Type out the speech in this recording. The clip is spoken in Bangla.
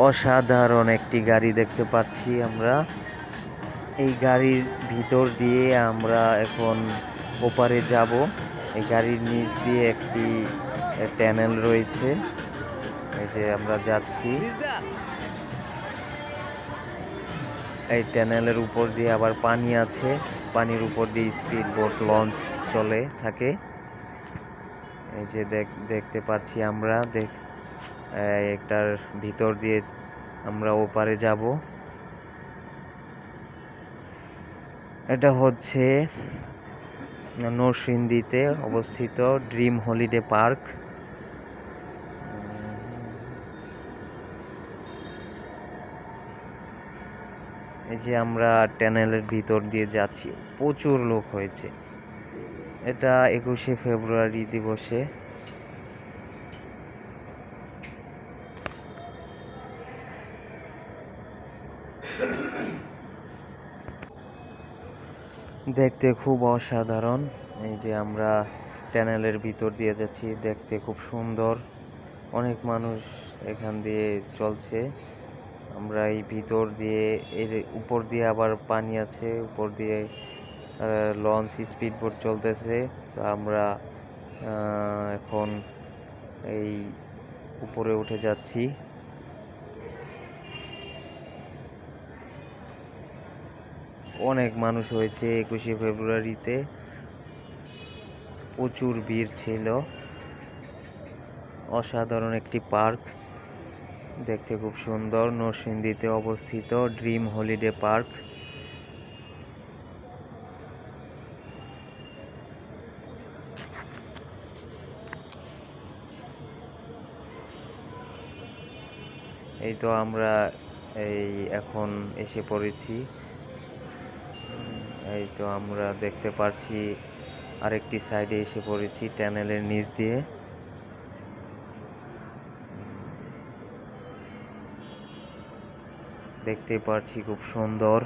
অসাধারণ একটি গাড়ি দেখতে পাচ্ছি আমরা। এই গাড়ির ভিতর দিয়ে আমরা এখন ওপারে যাব। এই গাড়ির নিচ দিয়ে একটি ট্যানেল রয়েছে। এই যে আমরা যাচ্ছি। এই ট্যানেলের উপর দিয়ে আবার পানি আছে। পানির উপর দিয়ে স্পিড বোট লঞ্চ চলে, থাকে। এই যে দেখ- দেখতে পাচ্ছি আমরা। দেখ একটার ভিতর দিয়ে আমরা ওপারে যাব। এটা হচ্ছে নরসিংদীতে অবস্থিত ড্রিম হলিডে পার্ক। এই যে আমরা ট্যানেলের ভিতর দিয়ে যাচ্ছি, প্রচুর লোক হয়েছে। এটা একুশে ফেব্রুয়ারি দিবসে। দেখতে খুব অসাধারণ। এই যে আমরা ট্যানেলের ভিতর দিয়ে যাচ্ছি, দেখতে খুব সুন্দর। অনেক মানুষ এখান দিয়ে চলছে। আমরা এই ভিতর দিয়ে, এর উপর দিয়ে আবার পানি আছে, উপর দিয়ে লঞ্চ স্পিড বোট চলতেছে। তো আমরা এখন এই উপরে উঠে যাচ্ছি। অনেক মানুষ হয়েছে একুশে ফেব্রুয়ারিতে। প্রচুর ভিড় ছিল। অসাধারণ একটি পার্ক। দেখতে খুব সুন্দর। নরসিংদীতে অবস্থিত ড্রিম হলিডে পার্ক। এই তো আমরা এই এখন এসে পড়েছি। এই তো আমরা দেখতে পারছি আরেকটি সাইডে এসে পড়েছি ট্যানেলের নিচ দিয়ে। দেখতে পারছি খুব সুন্দর।